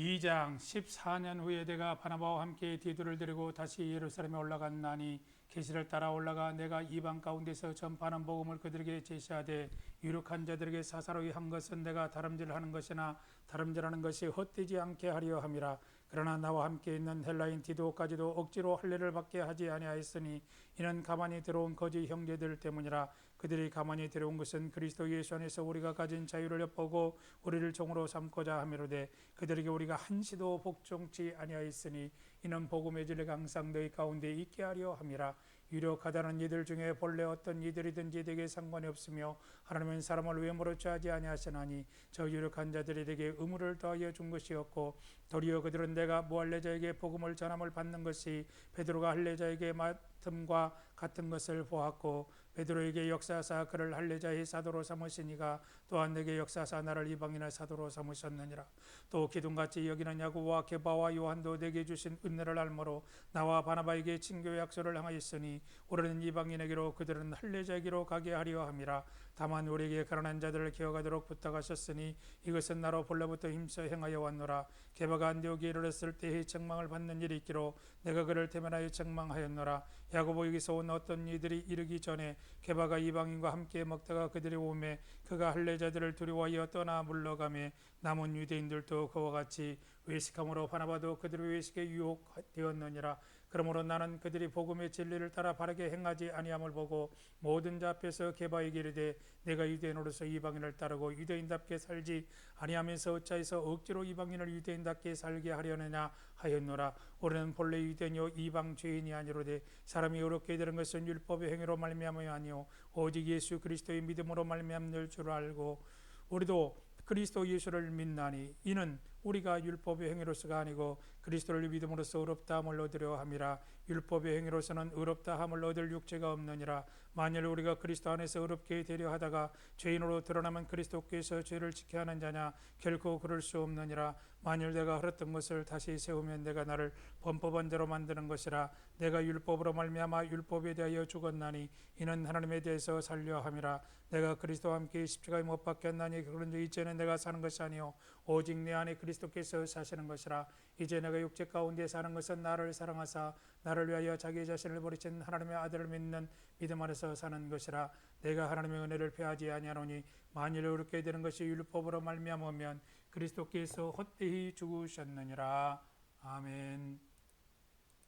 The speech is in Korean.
2장 14년 후에 내가 바나바와 함께 디도를 데리고 다시 예루살렘에 올라갔나니 계시를 따라 올라가 내가 이방 가운데서 전파하는 복음을 그들에게 제시하되 유력한 자들에게 사사로이 한 것은 내가 다름질하는 것이나 다름질하는 것이 헛되지 않게 하려 함이라 그러나 나와 함께 있는 헬라인 디도까지도 억지로 할례를 받게 하지 아니하였으니 이는 가만히 들어온 거짓 형제들 때문이라 그들이 가만히 들어온 것은 그리스도 예수 안에서 우리가 가진 자유를 엿보고 우리를 종으로 삼고자 함이로되 그들에게 우리가 한시도 복종치 아니하였으니 이는 복음의 진리가 항상 너희 가운데 있게 하려 함이라 유력하다는 이들 중에 본래 어떤 이들이든지 되게 상관이 없으며 하나님은 사람을 외모로 취하지 아니하시나니 저 유력한 자들에게 의무를 더하여 준 것이었고 도리어 그들은 내가 무할례자에게 복음을 전함을 받는 것이 베드로가 할례자에게 맡음과 같은 것을 보았고 베드로에게 역사하사 그를 할례자의 사도로 삼으시니가 또한 내게 역사하사 나를 이방인의 사도로 삼으셨느니라. 또 기둥같이 여기는 야고보와 게바와 요한도 내게 주신 은혜를 알므로 나와 바나바에게 친교 약속을 행하였으니 우리는 이방인에게로 그들은 할례자에게로 가게 하려 함이라. 다만 우리에게 가난한 자들을 기억하도록 부탁하셨으니 이것은 나로 본래부터 힘써 행하여 왔노라. 게바가 안디오기에 이르렀을 때의 책망을 받는 일이 있기로 내가 그를 대면하여 책망하였노라. 야고보에게서 온 어떤 이들이 이르기 전에 게바가 이방인과 함께 먹다가 그들이 오매 그가 할례자들을 두려워하여 떠나 물러가매 남은 유대인들도 그와 같이 외식함으로 바나바도 그들의 외식에 유혹되었느니라 그러므로 나는 그들이 복음의 진리를 따라 바르게 행하지 아니함을 보고 모든 자 앞에서 게바에게 이르되 내가 유대인으로서 이방인을 따르고 유대인답게 살지 아니하면서 어찌하여서 억지로 이방인을 유대인답게 살게 하려느냐 하였노라. 우리는 본래 유대인이요 이방 죄인이 아니로되 사람이 어렵게 되는 것은 율법의 행위로 말미암아 아니요 오직 예수 그리스도의 믿음으로 말미암는 줄 알고 우리도 그리스도 예수를 믿나니 이는 우리가 율법의 행위로서가 아니고 그리스도를 믿음으로써 의롭다함을 얻으려 함이라. 율법의 행위로서는 의롭다함을 얻을 육체가 없느니라. 만일 우리가 그리스도 안에서 의롭게 되려 하다가 죄인으로 드러나면 그리스도께서 죄를 지켜야 하는 자냐? 결코 그럴 수 없느니라. 만일 내가 흘렀던 것을 다시 세우면 내가 나를 범법한 대로 만드는 것이라. 내가 율법으로 말미암아 율법에 대하여 죽었나니 이는 하나님에 대해서 살려 함이라. 내가 그리스도와 함께 십자가에 못 박혔나니 그런즉 이제는 내가 사는 것이 아니요. 오직 내 안에 그리스도 께서 사시는 것이라 이제 내가 육체 가운데 사는 것은 나를 사랑하사 나를 위하여 자기 자신을 버리신 하나님의 아들을 믿는 믿음 안에서 사는 것이라 내가 하나님의 은혜를 패하지 아니하노니 만일 어렵게 되는 것이 율법으로 말미암으면 그리스도께서 헛되이 죽으셨느니라 아멘.